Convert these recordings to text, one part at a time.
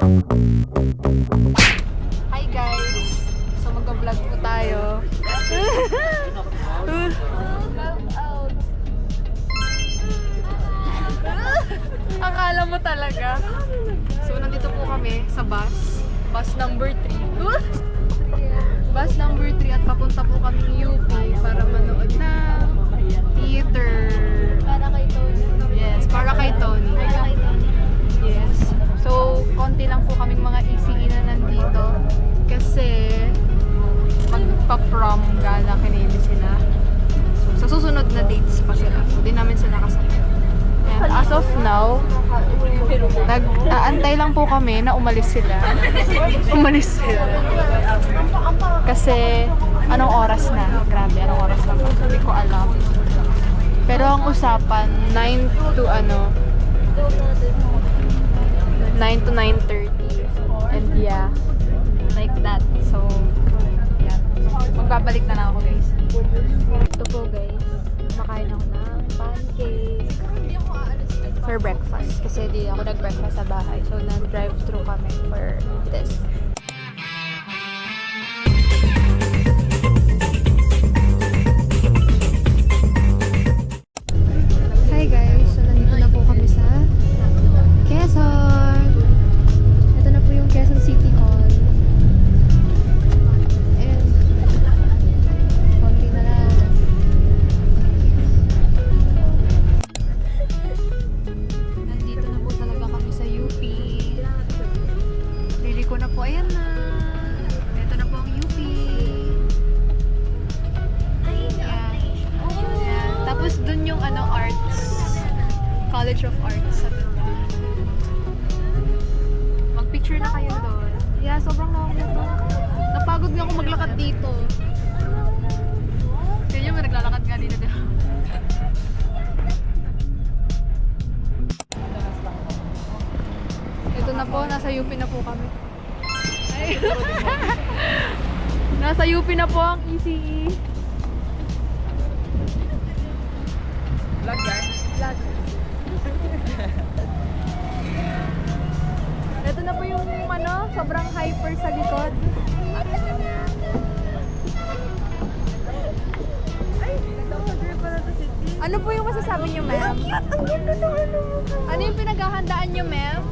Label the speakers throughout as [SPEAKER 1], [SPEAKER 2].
[SPEAKER 1] Hi guys! So mag-vlog po tayo. Akala mo talaga. So nandito po kami sa bus. Bus number 3. Bus number 3 at papunta po kami UP nag-aantay lang po kami na umalis sila. umalis sila. Kasi, anong oras na? Grabe, anong oras na? Hindi ko alam. Pero ang usapan, 9 to ano, 9 to 9.30. And yeah, like that. So, yeah. Magbabalik na lang ako guys.
[SPEAKER 2] Ito po guys, makain ako ng pancake for breakfast. Kasi di ako nag-breakfast sa bahay. So, nag-drive-thru kami for this.
[SPEAKER 1] Na po, nasa UP na po kami. Ay. nasa UP na po ang E ECE.
[SPEAKER 3] Vlog yan?
[SPEAKER 1] Vlog. Ito na po yung ano, sobrang hyper sa likod. Ano po yung masasabi niyo, ma'am?
[SPEAKER 2] Ang ganda ng ano mo.
[SPEAKER 1] Ano yung pinaghahandaan niyo, ma'am?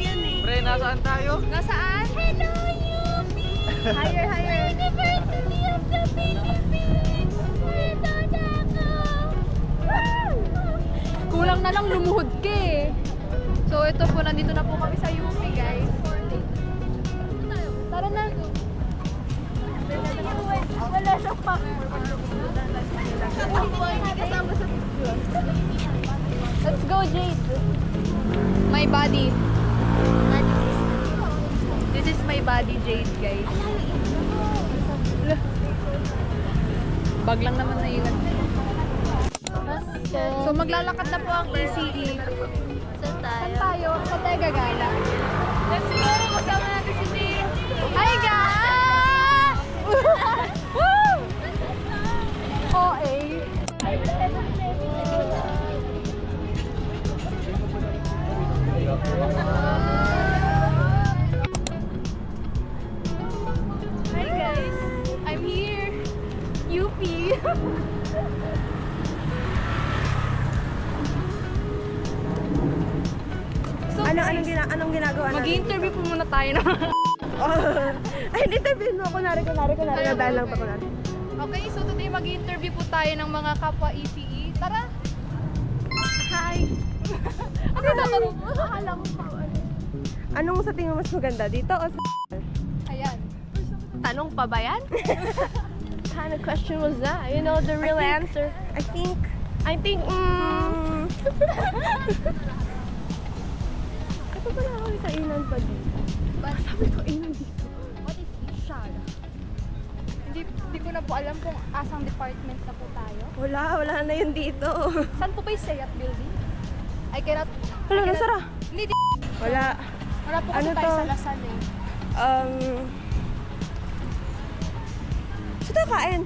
[SPEAKER 2] Yan eh.
[SPEAKER 3] Pre, nasaan tayo?
[SPEAKER 1] Nasaan?
[SPEAKER 2] Hello, you!
[SPEAKER 1] Higher, higher.
[SPEAKER 2] University of the Philippines! Ito na ako! Wow!
[SPEAKER 1] Kulang na lang lumuhod ka eh. So ito po, nandito na po kami sa UP, guys. Tara na.
[SPEAKER 2] Wala siyang pack.
[SPEAKER 1] Let's go, Jade. My body. This is my body, Jade, guys. Bag lang naman na yun. So maglalakad na po ang ECE.
[SPEAKER 2] Saan tayo?
[SPEAKER 1] Saan tayo? Saan tayo gagala? Let's go! Kasama natin si Jade. Hi, guys! tayo na.
[SPEAKER 4] Ay, hindi interview mo kunwari kunwari kunwari
[SPEAKER 1] Ayaw,
[SPEAKER 4] dahil lang
[SPEAKER 1] okay.
[SPEAKER 4] pa kunwari.
[SPEAKER 1] Okay, so today mag-interview po tayo ng mga kapwa ECE. Tara! Hi! ano na? Akala ko pa ano.
[SPEAKER 4] Anong sa tingin mo mas maganda dito o sa
[SPEAKER 1] Ayan.
[SPEAKER 2] Tanong pa ba yan? What kind of question was that? You know the real
[SPEAKER 4] think-
[SPEAKER 2] answer.
[SPEAKER 4] I think
[SPEAKER 2] I think, mm,
[SPEAKER 4] Ito pala ako may kainan pa dito.
[SPEAKER 1] But,
[SPEAKER 4] Sabi ko kainan dito.
[SPEAKER 1] what is Ishar? Hindi, hindi ko na po alam kung asang department na po tayo.
[SPEAKER 4] Wala, wala na yun dito.
[SPEAKER 1] Saan po kayo Sayat Building? I cannot...
[SPEAKER 4] Wala,
[SPEAKER 1] I cannot-
[SPEAKER 4] nasara.
[SPEAKER 1] Hindi, di,
[SPEAKER 4] Wala.
[SPEAKER 1] wala po kasi
[SPEAKER 4] Ano
[SPEAKER 1] tayo
[SPEAKER 4] to?
[SPEAKER 1] sa Lasal eh.
[SPEAKER 4] Um Saan tayo kain?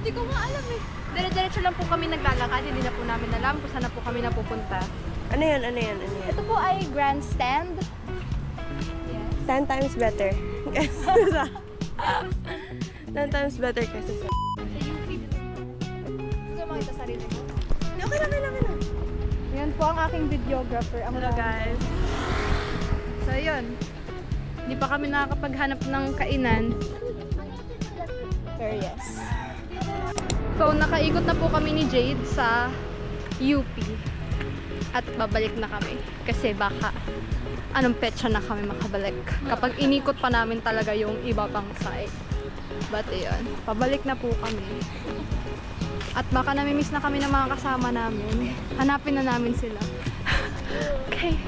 [SPEAKER 1] Hindi ko nga alam eh. Dire-diretso lang po kami naglalakad, hindi na po namin alam kung saan na po kami napupunta.
[SPEAKER 4] Ano yan, ano yan, ano yan?
[SPEAKER 2] Ito po ay grandstand. Yes.
[SPEAKER 4] 10 times better. Sa... 10 times better kaysa sa...
[SPEAKER 2] Makita sarili mo?
[SPEAKER 4] Okay lang, okay lang, okay lang.
[SPEAKER 2] Yan po ang aking videographer. Ang
[SPEAKER 1] Hello guys. So yun. Hindi pa kami nakakapaghanap ng kainan.
[SPEAKER 2] Pero yes.
[SPEAKER 1] So nakaikot na po kami ni Jade sa UP. At babalik na kami. Kasi baka anong petsa na kami makabalik. Kapag inikot pa namin talaga yung iba pang side. But yun, pabalik na po kami. At baka namimiss na kami ng mga kasama namin. Hanapin na namin sila. okay.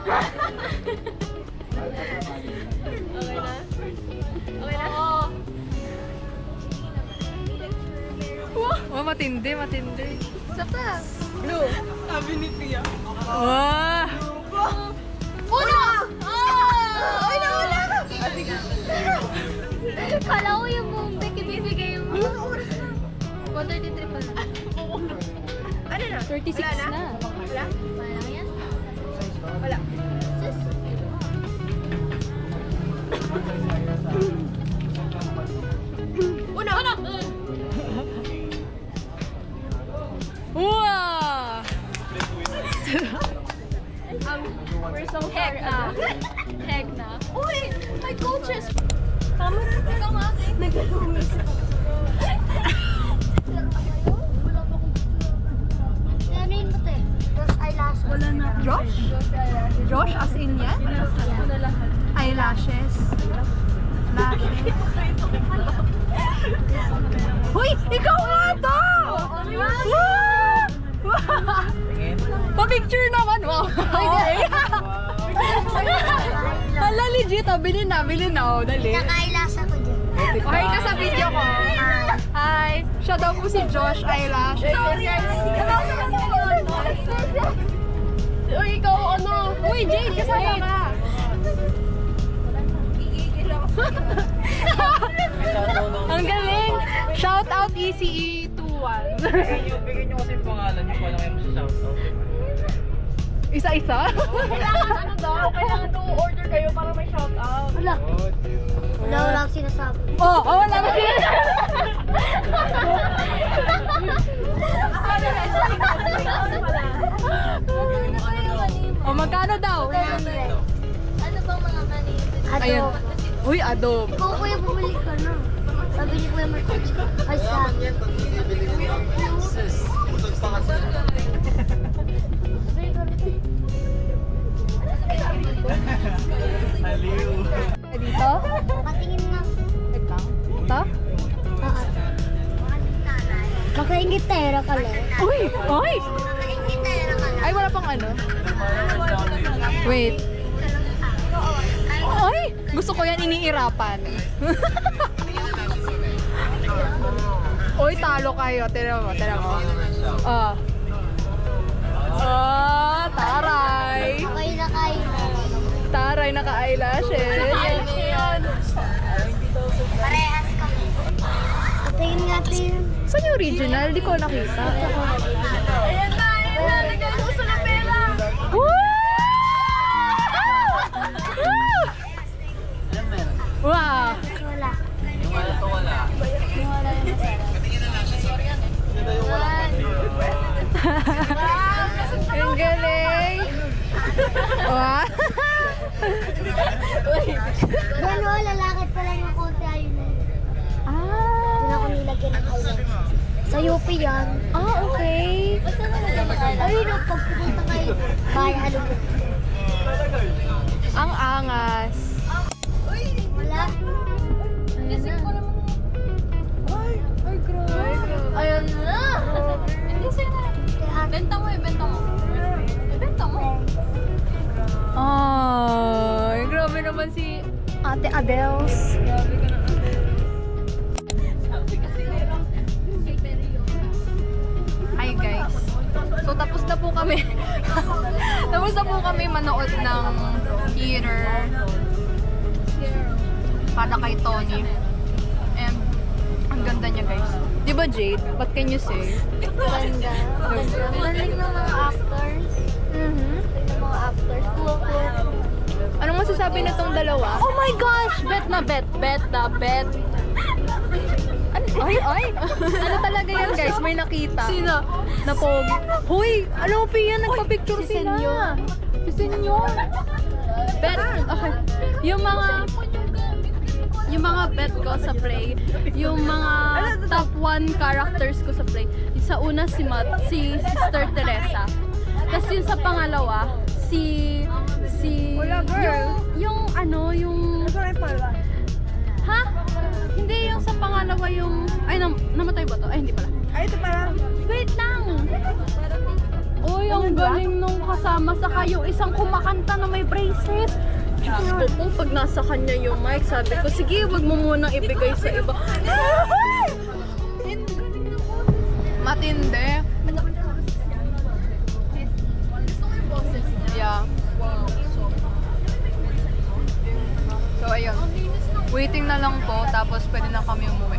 [SPEAKER 1] Wow, matindi, matindi. Isa pa. Blue.
[SPEAKER 3] Sabi ni Tia.
[SPEAKER 1] Wow!
[SPEAKER 2] Uno! Oh! Ay, nawala ka! Kala ko yung Moonbeck ibibigay mo. 133 pala.
[SPEAKER 4] Ano na?
[SPEAKER 2] 36
[SPEAKER 4] Wala
[SPEAKER 2] na.
[SPEAKER 4] Wala?
[SPEAKER 1] Josh? Josh as in yan? Eyelashes. Lashes. Hoy! Ikaw nga to! Pa-picture naman! Wow! Hala, legit ah. Bilhin na, bilhin na. Oh, dali.
[SPEAKER 2] Dyan.
[SPEAKER 1] Okay ka sa video ko. Hi! Siya daw po si Josh Eyelash. Uy, ikaw ano? Uy, Jade, kasama ka. Ang galing! Shout out E ECE21.
[SPEAKER 3] Bigyan nyo, kasi yung pangalan nyo. Wala kayo masashoutout.
[SPEAKER 1] Isa-isa?
[SPEAKER 2] Kailangan ano daw? Kailangan to order kayo para may shout out. Wala. Wala, wala akong sinasabi.
[SPEAKER 1] Oo, oh, wala na sila. O, magkano daw?
[SPEAKER 2] Ano bang mga mani?
[SPEAKER 1] Ayan. Uy, adobo.
[SPEAKER 2] Ikaw kuya, bumalik ka na. Sabi ni Kuya Marcos. Ay, sa
[SPEAKER 3] Haliw.
[SPEAKER 1] Dito?
[SPEAKER 2] Patingin na.
[SPEAKER 1] Lang. Ito?
[SPEAKER 2] Oo. Makaingitera ka lang.
[SPEAKER 1] Uy! Uy!
[SPEAKER 2] Makaingitera ka lang.
[SPEAKER 1] Ay, wala pang ano. Wait. Ay! Gusto ko yan iniirapan. Uy, talo kayo. Tira mo, tira mo. Ah. Ah, taray.
[SPEAKER 2] Kayo na kayo.
[SPEAKER 1] Taray, naka-eyelashes.
[SPEAKER 2] Parehas kami. Patingin natin.
[SPEAKER 1] Saan yung original? Di ko nakita.
[SPEAKER 2] Ayan na, ayan na. Ko sa pera.
[SPEAKER 1] Woo! Wow!
[SPEAKER 2] Wala.
[SPEAKER 3] Yung wala to wala.
[SPEAKER 2] Wala yung masarap.
[SPEAKER 3] Sino yung walang pandiyo?
[SPEAKER 1] Ang galing! Wow!
[SPEAKER 2] Yan o, lalakad pa lang yung konti ayun na yun. Doon
[SPEAKER 1] Ah!
[SPEAKER 2] ako nilagyan ng eyeliner. Sa UP yan.
[SPEAKER 1] Ah, okay.
[SPEAKER 2] Ba't ka nalagyan ng eyeliner? Ayun o, pag pupunta kayo, bahay mo.
[SPEAKER 1] Ang angas.
[SPEAKER 2] Wala. Gising ko naman.
[SPEAKER 1] Ay, grabe.
[SPEAKER 2] Ayun na. Hindi siya na. Benta mo, ibenta mo. Ibenta mo.
[SPEAKER 1] Ay, grabe naman si Ate Adels. Tapos na po kami manood ng theater para kay Tony. And
[SPEAKER 2] Ang ganda niya, guys. Di ba, Jade? What can you say?
[SPEAKER 1] Ganda. Ang galing ng mga actors.
[SPEAKER 2] Mm-hmm.
[SPEAKER 1] Ng mga actors. Cool, cool.
[SPEAKER 2] Anong masasabi nitong dalawa? Oh my gosh! Bet na bet! Bet na bet! Ay, ay! ano talaga yan, guys? May nakita. Sino? Na pogi. Hoy! Ano, Pia? Nagpa-picture
[SPEAKER 1] si
[SPEAKER 2] sila.
[SPEAKER 1] Senyor.
[SPEAKER 2] Si Senyor. Bet. Okay. Yung mga... Yung mga bet ko sa play, yung mga top 1 characters ko sa play. Sa una si Mat, si Sister Teresa. Tapos yung sa pangalawa, si si
[SPEAKER 4] Wala, girl.
[SPEAKER 2] yung yung ano, yung
[SPEAKER 4] yung
[SPEAKER 2] ha? Hindi yung sa pangalawa yung ay nam, namatay ba to? Ay hindi pala.
[SPEAKER 4] Ay, ito pala.
[SPEAKER 2] Wait lang. Uy, ang galing nung kasama sa kayo. Isang kumakanta na may braces. Diyos ko po, pag nasa kanya yung mic, sabi ko, sige, wag mo munang ibigay sa iba. Matindi. Yeah. So, ayun. Waiting na lang po, tapos pwede na kami umuwi.